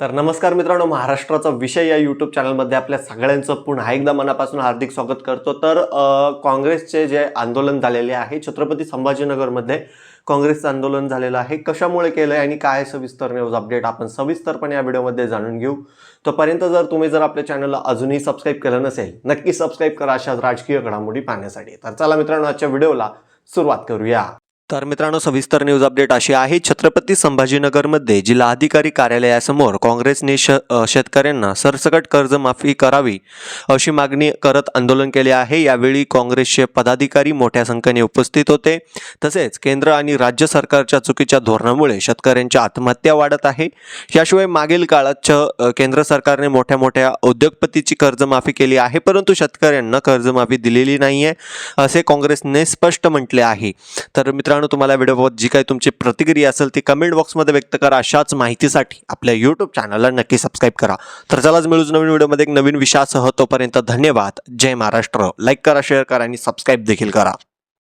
तर नमस्कार मित्रांनो महाराष्ट्राचा विषय या यूट्यूब चॅनलमध्ये आपल्या सगळ्यांचं पुन्हा एकदा मनापासून हार्दिक स्वागत करतो. तर काँग्रेसचे जे आंदोलन झालेले आहे छत्रपती संभाजीनगरमध्ये काँग्रेसचं आंदोलन झालेलं आहे कशामुळे केलं आहे आणि काय सविस्तर न्यूज अपडेट आपण सविस्तरपणे या व्हिडिओमध्ये जाणून घेऊ. तोपर्यंत जर तुम्ही जर आपल्या चॅनलला अजूनही सबस्क्राईब केलं नसेल नक्की सबस्क्राईब करा अशा राजकीय घडामोडी पाहण्यासाठी. तर चला मित्रांनो आजच्या व्हिडिओला सुरुवात करूया. तर मित्रांनो सविस्तर न्यूज अपडेट अशी आहे. छत्रपती संभाजीनगरमध्ये जिल्हाधिकारी कार्यालयासमोर काँग्रेसने श शेतकऱ्यांना सरसकट कर्जमाफी करावी अशी मागणी करत आंदोलन केले आहे. यावेळी काँग्रेसचे पदाधिकारी मोठ्या संख्येने उपस्थित होते. तसेच केंद्र आणि राज्य सरकारच्या चुकीच्या धोरणामुळे शेतकऱ्यांच्या आत्महत्या वाढत आहे. याशिवाय मागील काळात केंद्र सरकारने मोठ्या मोठ्या उद्योगपतीची कर्जमाफी केली आहे परंतु शेतकऱ्यांना कर्जमाफी दिलेली नाही आहे असे काँग्रेसने स्पष्ट म्हटले आहे. तर मित्रांनो तुम्हाला व्हिडिओबाबत जी काही तुमची प्रतिक्रिया असेल ती कमेंट बॉक्समध्ये व्यक्त करा. अशाच माहितीसाठी आपल्या यूट्यूब चॅनलला नक्की सबस्क्राईब करा. तर चलाच मिळूच नवीन व्हिडिओमध्ये एक नवीन विषयासह तोपर्यंत धन्यवाद. जय महाराष्ट्र. लाईक करा शेअर करा आणि सबस्क्राईब देखील करा.